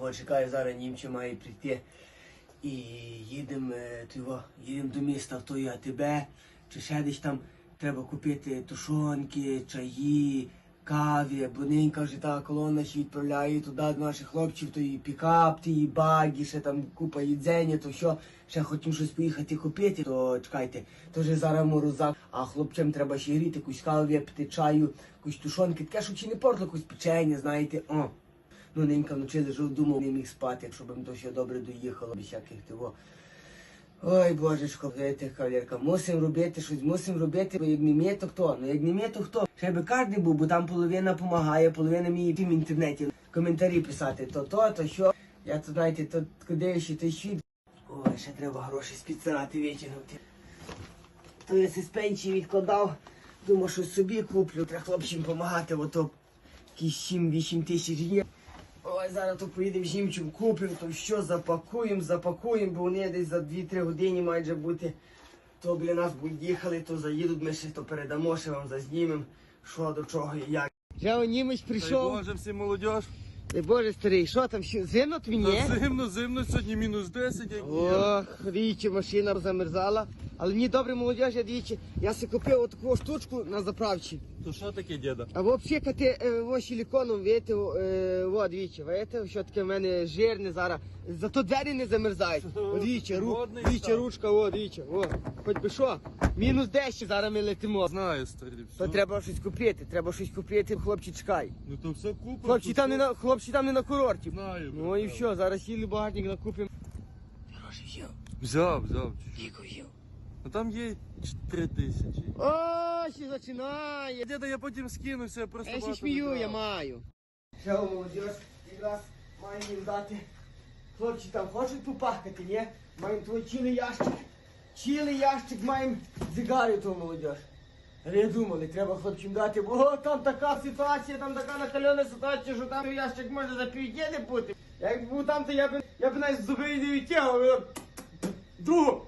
От чекаю, зараз німче має прийти. І їдемо е, їдемо до міста в той АТБ, чи ще десь там треба купити тушонки, чаї, каві, бо ненька вже та колона ще відправляє туди до наших хлопців, то і пікап, ті, і баги, ще там купа їдзення, то що, ще хотім щось поїхати купити, то чекайте, то вже зараз морозак, а хлопцям треба ще гріти, якусь каву випити, чаю, якусь тушонки, таке, щоб чи не портило, якусь печення, знаєте, о. Ну, ненька вночі лежав, думав, не міг спати, якщо б то ще добре доїхало, без всяких того. Ой, божечко, знаєте, кавалерка, мусимо робити щось, мусимо робити, бо як не ми, то хто? Ну як не ми, то хто? Ще би кожен був, бо там половина допомагає, половина мені в інтернеті коментарі писати, то то, то що. Я тут, знаєте, то куди ще той світ. Ой, ще треба гроші спідсирати витягнути. То я з пенсії відкладав, думав, що собі куплю, треба хлопцям допомагати, ото якісь 7-8 тисяч є. Ой, зараз то поїдемо жімчим, купимо, то що запакуємо, запакуємо, бо вони десь за 2-3 години мають вже бути. То біля нас будуть їхали, то заїдуть, ми ще то передамо, ще вам зазнімемо, що до чого і як. Вже німець Дай Боже, всі молодіж. Дай Боже, старий, що там, зимно тобі ні? Зимно, зимно, сьогодні мінус 10, як є. Ох, двічі машина замерзала. Але мені добре молодіж, я двічі. Я си купив отаку штучку на заправці. То що таке, діда? А взагалі, коли е, во силіконом, видите, е, во, двічі, видите, що таке в мене жирне зараз. Зато двері не замерзають. О, двічі, ру, Модний двічі, ручка, о, двічі, о. Хоч би що, мінус 10 зараз ми летимо. Знаю, старі. То треба щось купити, треба щось купити, хлопці, чекай. Ну то все купимо. Хлопці там не на, хлопці там не на курорті. Знаю. Ну і що, зараз сіли багатник накупимо. Гроші взяв, Взяв, взяв. віку взяв. А там є 3 тисячі. О, ще починає. Діда, я потім скинуся, я просто Я ще смію, я маю. Що, молодіж, якраз маємо їм дати. Хлопці там хочуть попахати, ні? Маємо твій цілий ящик. Цілий ящик маємо зігарів, то молодіж. Але думали, треба хлопцям дати, бо о, там така ситуація, там така накальона ситуація, що там ящик може за півдня не бути. Як був там, то я б, я б навіть зуби не відтягував. Другу.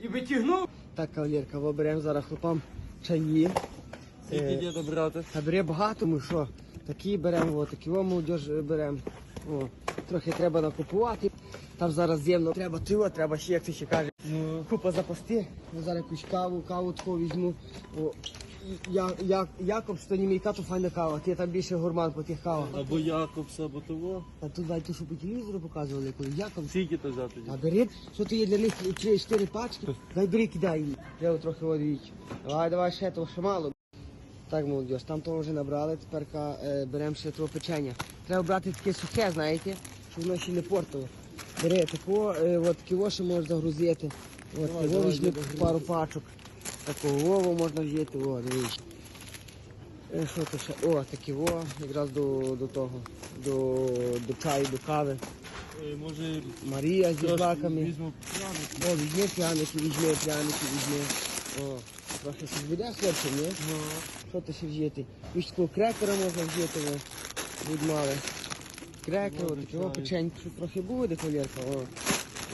І витягнув. Так, кавалерка, виберемо зараз хлопам чаї. Скільки Е, діда брати? та бере багато, ми що? Такі беремо, о, такі о, молодіж беремо. Трохи треба накупувати. Там зараз зимно треба тиво, треба ще, як ти ще каже. Ну. Купа запасти. Я зараз якусь каву, каву таку візьму. О, я, я, Якоб, що німейка, то файна кава. Ти там більше гурман по тих кавах. Або Якобс, або того. А тут дай ту, що по телевізору показували, коли Якоб. Скільки то взяти? А бери, що то є для них 3-4 пачки, дай бери, кидай її. Треба трохи водичі. Давай, давай ще того, ще мало. Так, молодіж, там того вже набрали, тепер е, беремо ще того печення. Треба брати таке сухе, знаєте, щоб воно ще не портило. Бери тако, е, от кіло ще можна загрузити. От Давай, кіло давай, візьми діда, пару пачок. Такого вову можна взяти, о, дивіться. Е, Що то ще? О, такі о, якраз до, до того, до, до чаю, до кави. Е, Може, Марія зі злаками. візьму пряник. О, візьми пряники, візьми пряники, візьми. О, трохи щось буде хлопцям, ні? Що то ще взяти? Вічку крекера можна взяти, о. Будь мали. Крекер, Добре, о, таке о, що трохи буде, колірка, о.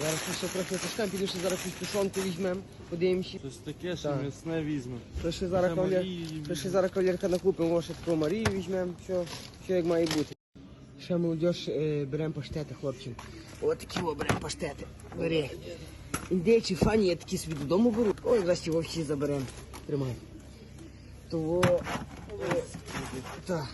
Зараз ми ще трохи пішкам, піду ще зараз якусь тушонку візьмемо, подивимося. Щось таке, що Так. м'ясне візьму. Що ще зараз Ще кавалер... Марії що ще зараз кавалерка накупимо, о, ще таку Марію візьмемо, що, що як має бути. Ще молодіж е, беремо паштети хлопцям. От такі о, беремо паштети. Бери. Індейці фані, я такі собі додому беру. Ой, зараз його всі заберемо. Тримай. Того. е, Так.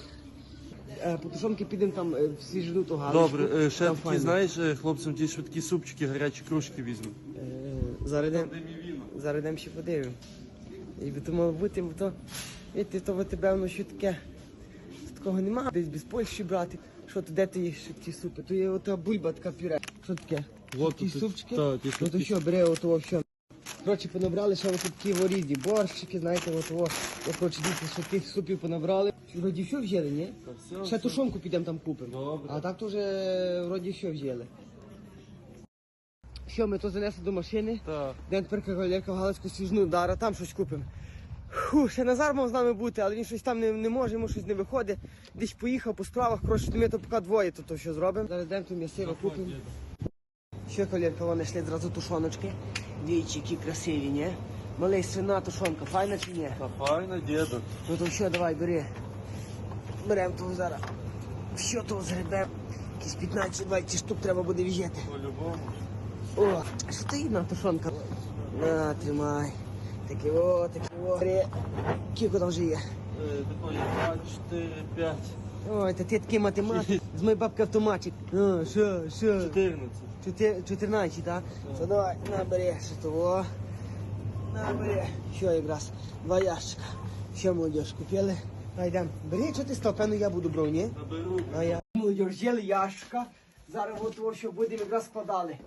Е, По тушонки підемо там е, в свіжину ту галочку. Добре, е, ще Там такі, файно. знаєш, е, хлопцям ті швидкі супчики, гарячі кружки візьму. Е, Зараз йдемо. Де мій віно? Зараз йдемо ще подивимо. І би то мало бути, бо то, видите, то тебе воно що таке. Такого нема. Десь без Польщі брати. Що то де ти їш ті супи? То є ота бульба така пюре. Що таке? Ті тут- супчики? та, ті Ну то супчики. що, бери ото все. Коротше, понабрали ще ось такі ворізні борщики, знаєте, от о. Я коротше дивіться, що тих супів понабрали. Вроді все взяли, ні? Все, Ще все. тушонку підемо там купимо. Добре. А так то вже вроді все взяли. Що, ми то занесли до машини. Так. День тепер кавалерка в Галицьку свіжну дара, там щось купимо. Фу, ще Назар мав з нами бути, але він щось там не, не може, йому щось не виходить. Десь поїхав по справах, коротше, то ми то поки двоє то, то що зробимо. Зараз йдемо то м'ясиво купимо. Кавалерка, вони йшли зразу тушоночки. Дивіться, які красиві, ні? Малий свина тушонка, файна чи ні? Та файно, діда. Ну то що, давай, бери. Беремо того зараз. Що того згребемо? Якісь 15-20 штук треба буде в'їжджати. По-любому. О, що ти на тушонка? На, тримай. Такі о, такі о. Кілько там вже є? Е, Такої 2, 4, 5, Ой, та ти такий математик. З моєї бабки автоматчик. О, що, що? 14. Чотир- 14, так? То давай, набери, що того. Набери. Що якраз? Два ящика. Що, молодіж, купили? А йдемо. Бери, що ти став, певно, я буду брав, ні? Наберу. А я. Молодіж, взяли ящика. Зараз от того, що будемо якраз складали.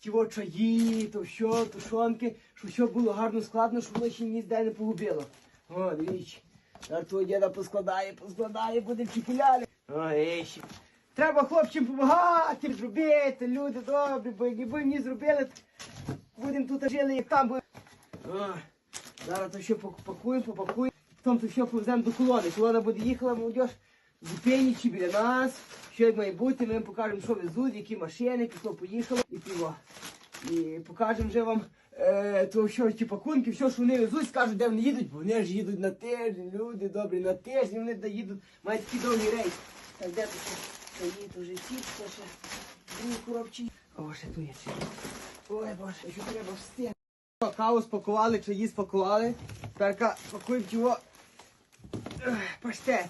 Ті от чаї, то що, тушонки, щоб все було гарно складно, щоб воно ще ніде не погубило. О, дивіться. Твого діда поскладає, поскладає, будемо чекіляли. Ой, ще. Треба хлопцям допомагати, зробити, люди добрі, бо якби мені зробили, будемо тут жили, як там буде. О, Зараз то все попакуємо, попакуємо. Потім то все повеземо до колони. Колона буде їхала, молодь, зупинять чи біля нас. Що як має бути, ми вам покажемо, що везуть, які машини, пішло, поїхало і піво. І покажемо вже вам е, то, що ті пакунки, все, що вони везуть, скажуть, де вони їдуть, бо вони ж їдуть на тиждень, люди добрі, на тиждень, вони доїдуть, мають такий довгий рейс. Так, де тут це є, то вже ті, це ще другий коробчий. О, ще тут є. ще. Ой, боже, що треба встигнути. Каву спакували, чаї спакували. Тепер пакуємо його паштет.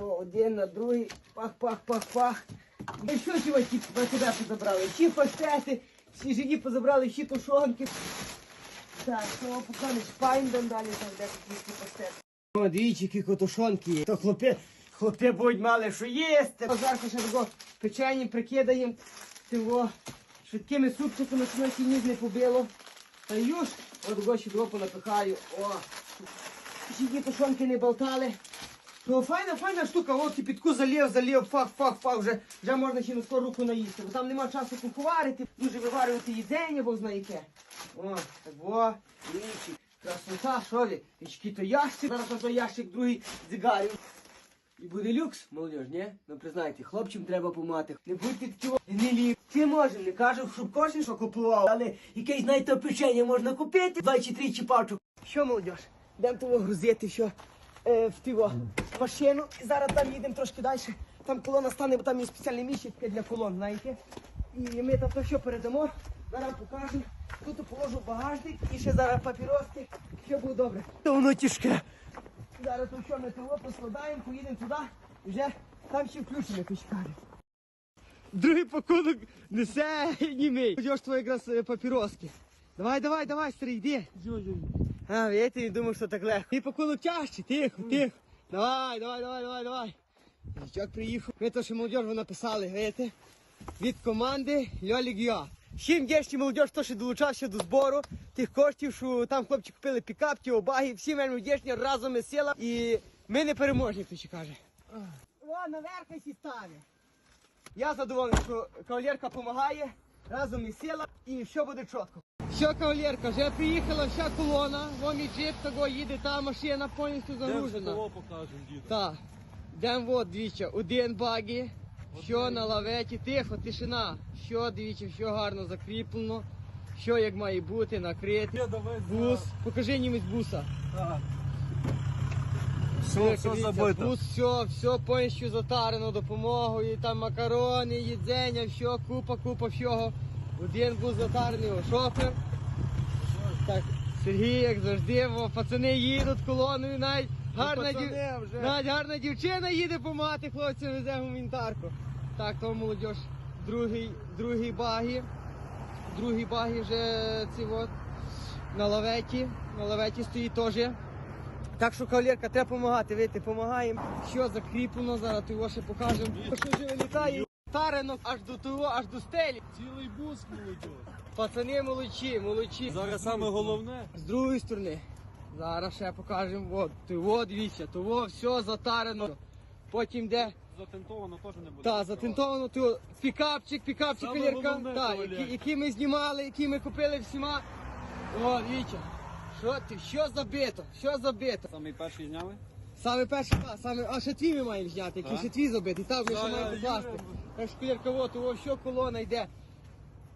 Один на другий, пах, пах, пах, пах. І що ті на тебе позабрали? Всі паштети, всі жені позабрали, всі тушонки. Так, то поки не шпаємо далі, там де такі паштети. О, дивіться, які котушонки є. То хлопи, хлопи будуть мали що їсти. Зверху ще такого печені прикидаємо. Тимо швидкими супчиками, щоб нас ніж не побило. Та юж, от гоші дропу напихаю. О, щоб тушонки не болтали. Ну, файна, файна штука, о, кипітку залив, залив, фах, фах, фах, вже, вже можна ще на скору руку наїсти, бо там нема часу куховарити, дуже виварювати їдення, бо знає яке. О, так о, вічі, красота, ви, який то ящик, зараз на той ящик другий дзигарю. І буде люкс, молодіж, ні? Ну признайте, хлопцям треба помати. Не будьте такі гнилі. Ти можеш, не кажу, щоб кожен що купував, але якесь, знаєте, печення можна купити, два чи три чи пачок. Що, молодіж, йдемо того грузити, що е, в тіво машину. І зараз там їдемо трошки далі. Там колона стане, бо там є спеціальне місце для колон, знаєте. І ми там то що передамо. Зараз покажемо. Тут положу багажник і ще зараз папіроски. Все буде добре. То воно тяжке. Зараз то що ми того поскладаємо, поїдемо туди вже там ще включимо, як. Другий пакунок несе німей. Ходиш твої якраз е, папіроски. Давай, давай, давай, старий, йди. А, я не думав, що так легко. Ти пакунок тяжче, тихо, тихо. Давай, давай, давай, давай, давай. Як приїхав. Ми то, що молодіж написали, видите? Від команди Льолік Я. Всім дячні молодіж, хто ще долучався до збору тих коштів, що там хлопці купили пікап, ті обаги, всім вельми вдячні, разом ми сила. І ми не переможні, хто ще каже. О, наверх сі ставить. Я задоволений, що кавалерка допомагає, разом і сила, і все буде чітко. Що, кавалерка, вже приїхала вся колона, вон і джип того їде, та машина повністю загружена. покажемо, діду. Так. Йдемо от, дивіться, один багі, що на лаветі, тихо, тишина. Що, дивіться, що гарно закріплено, що як має бути. Я давай Бус, покажи німець буса. Так. Все, все забито. Бус, все, все повністю затарено допомогою, там макарони, їдзення, все, купа, купа всього. Один бус затарений, о, шофер. Так, Сергій, як завжди, о, пацани їдуть колоною, навіть гарна, дів... пацани вже. навіть гарна дівчина їде помагати хлопцям, везе гуманітарку. Так, то молодь, другий, другий багі, другий багі вже ці от, на лаветі, на лаветі стоїть теж. Так що, кавалерка, треба допомагати, видите, допомагаємо. Що закріплено, зараз ти його ще покажемо. Що вже вилітає. Таринок аж до того, аж до стелі. Цілий бус молодь. Пацани молодці, молодці. Зараз саме головне. З другої сторони. Зараз ще покажемо. От, то дивіться, то все затарено. Потім де. Затентовано теж не буде. Та, затентовано, то пікапчик, пікапчик, Саме кавалерка. головне, Та, кавалерка. які, які ми знімали, які ми купили всіма. О, дивіться. Що ти, що забито, що забито. Самий перший зняли? Саме перший клас, саме, а ще твій ми маємо зняти, який ще твій забитий, так, ми ще Та, маємо покласти. Юра, Так, от, о, що колона йде.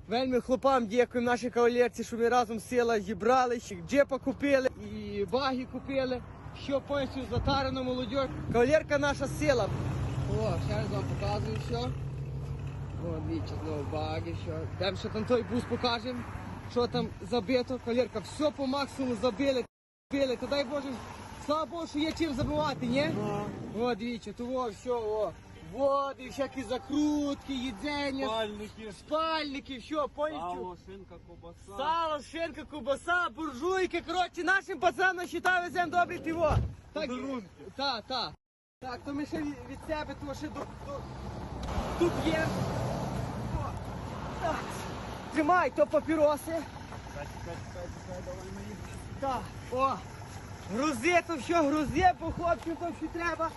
Вельми хлопам дякуємо нашій кавалерці, що ми разом сила зібрали, ще джепа купили і баги купили, що повністю затарено молодь. Кавалерка наша сила. О, ще раз вам показую все. О, двічі знову баги, що. Йдемо ще там той бус покажемо, що там забито. Колірка, все по максимуму забили, били. Та дай Боже, слава Богу, що є чим забивати, ні? О, двічі, того, все, о. Води, всякі закрутки, їдзення, Пальники, спальники, все, повністю. сало, шинка, ковбаса. Сало, шинка, кубаса, буржуйки, коротше, нашим пацанам считаю, веземо добрі тиво. Так, Подарунки. так, так. Так, то ми ще від від себе, то ще до, до, тут є. О, Так. Тримай, то папіроси. Чекай, чекай, чекай, чекай, давай мені. Так, о. Грузи, то все, грузи, по хлопцю, то що треба.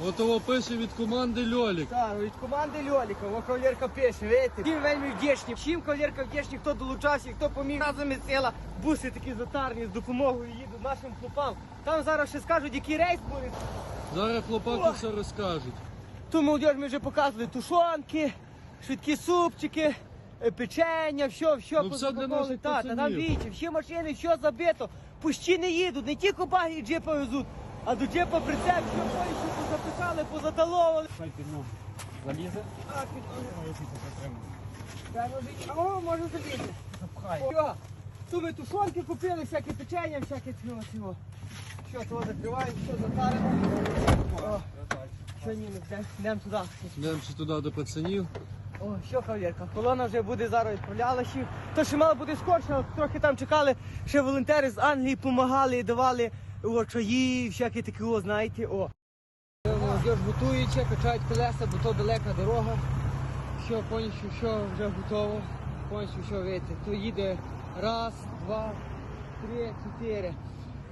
От пише від команди Льолік. Так, від команди Льоліка, о, кавалерка пише, видите? Всім вельми вдячні. Всім кавалерка вдячні, хто долучався, хто поміг. Разом із села буси такі затарні з допомогою їдуть нашим хлопам. Там зараз ще скажуть, який рейс буде. Зараз хлопаки все розкажуть. Ту молодіж ми вже показували тушонки, швидкі супчики, е, печення, все, все Ну, все для наших Та, та там вічі, всі машини, все забито. Пущі не їдуть, не тільки баги і джипа везуть, а до джипа прицеп, все повністю позаписали, позаталовували. Хай під ногу. Залізе? А, під- Треба жити. О, може залізти. Що? Ту ми тушонки купили, всякі печення, всяке цього цього. Що, того закриваємо, що затаримо. Що ні, ми йдемо- йдемо туди. Йдемо ще туди до пацанів. О, що кавалерка, колона вже буде зараз відправляла ще. То ще мало буде скорше, трохи там чекали, ще волонтери з Англії допомагали давали о, чаї, всякі такі, о, знаєте, о. Молодіж готується, качають колеса, бо то далека дорога. Що, повністю, що вже готово. Повністю, що видите. То їде раз, два, три, чотири.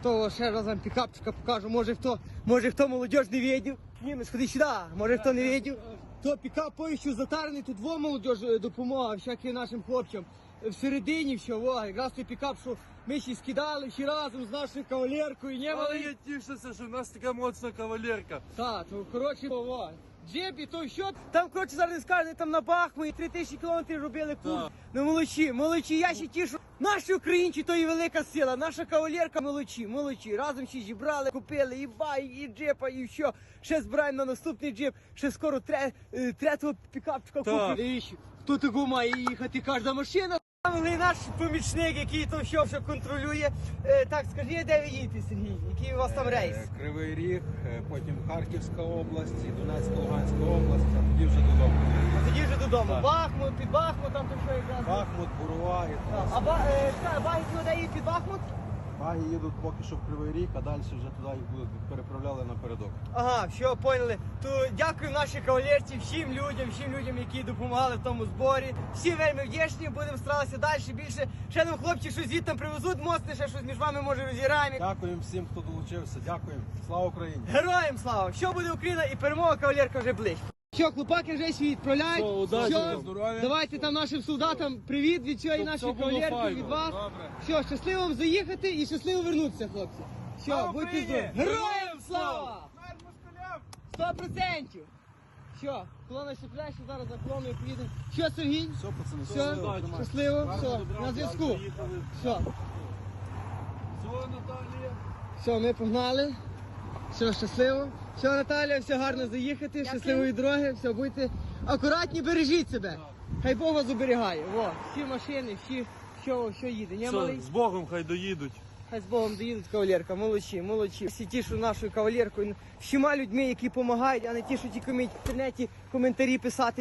То ще раз вам пікапчика покажу. Може хто, може хто молодіж не видів. Ні, ми сходи сюди. Може хто не видів. То пікап повністю затарений, тут во молодіж е, допомога всяким нашим хлопцям. Е, Всередині все, во, якраз той пікап, що ми ще скидали ще разом з нашою кавалеркою. Не Але мали я тішуся, що в нас така моцна кавалерка. так, то коротше, о, джеб і то що. Там, коротше, зараз не скажуть, там на Бахмуті 3 тисячі кілометрів робили курс. Ну молодці, молодці, я ще тішу. Наші українці то і велика сила, наша кавалерка молодці, молодці. Разом ще зібрали, купили і бай, і джепа, і що. Ще збираємо на наступний джип, ще скоро тре, е, третього пікапчика купимо. І ще, Хто такого має їхати, кожна машина. Там наш помічник, який то все, все контролює. Е, так, скажи, де ви їдете, Сергій? Який у вас там рейс? Е, Кривий Ріг, е, потім Харківська область, і Донецька, Луганська область, а тоді вже додому. А тоді вже додому. Так. Бахмут, під Бахмутом, то що якраз. Бахмут, Бурова і Так. А ба, е, сюди їдуть під Бахмут? Баги їдуть поки що в Кривий Ріг, а далі вже туди їх будуть переправляли напередок. Ага, все, поняли. То дякую нашій кавалерці, всім людям, всім людям, які допомагали в тому зборі. Всі вельми вдячні, будемо старатися далі більше. Ще нам хлопці щось звідти привезуть моцне, ще щось між вами може розіграємо. Дякуємо всім, хто долучився. Дякуємо. Слава Україні! Героям слава! Що буде Україна і перемога кавалерка вже близько. Що, хлопаки вже свій відправляють. Все, удачі, Все, здоров'я. давайте там нашим солдатам привіт від цієї Щоб нашої було кавалерки, файно. від вас. Добре. Все, щасливо вам заїхати і щасливо вернутися, хлопці. Все, Слава будьте Україні! здорові. Героям слава! Смерть москалям! Сто процентів! Що, колона ще туди, що зараз за колоною поїдемо. Що, Сергій? Все, пацани, Все, удачі. щасливо, все, на зв'язку. Все, Все, Наталія. все, ми погнали. Все, щасливо. Все, Наталя, все гарно заїхати, щасливої дороги, все, будьте акуратні, бережіть себе. Хай Бог вас оберігає. Во, всі машини, всі, що, що їде. Не малий? Все, з Богом хай доїдуть. Хай з Богом доїдуть кавалерка, молодці, молодці. Всі тішу нашою кавалеркою, всіма людьми, які допомагають, а не ті, що тільки вміють в інтернеті коментарі писати.